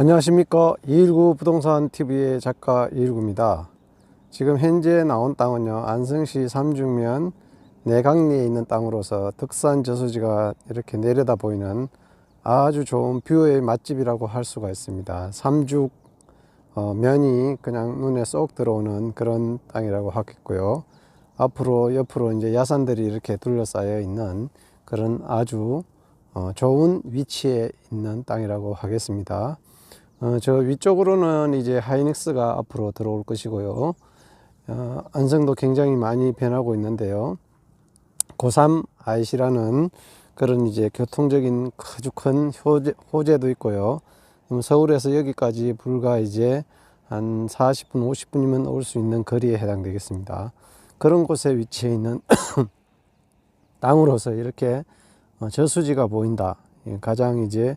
안녕하십니까. 219 부동산 TV의 작가 219입니다. 지금 현재 나온 땅은요 안성시 삼중면 내강리에 있는 땅으로서 덕산 저수지가 이렇게 내려다 보이는 아주 좋은 뷰의 맛집이라고 할 수가 있습니다. 삼죽 어, 면이 그냥 눈에 쏙 들어오는 그런 땅이라고 하겠고요. 앞으로 옆으로 이제 야산들이 이렇게 둘러싸여 있는 그런 아주 어, 좋은 위치에 있는 땅이라고 하겠습니다. 어, 저 위쪽으로는 이제 하이닉스가 앞으로 들어올 것이고요. 어, 안성도 굉장히 많이 변하고 있는데요. 고3 IC라는 그런 이제 교통적인 아주 큰 호재, 호재도 있고요. 서울에서 여기까지 불과 이제 한 40분, 50분이면 올 수 있는 거리에 해당되겠습니다. 그런 곳에 위치해 있는 땅으로서 이렇게 어, 저수지가 보인다. 예, 가장 이제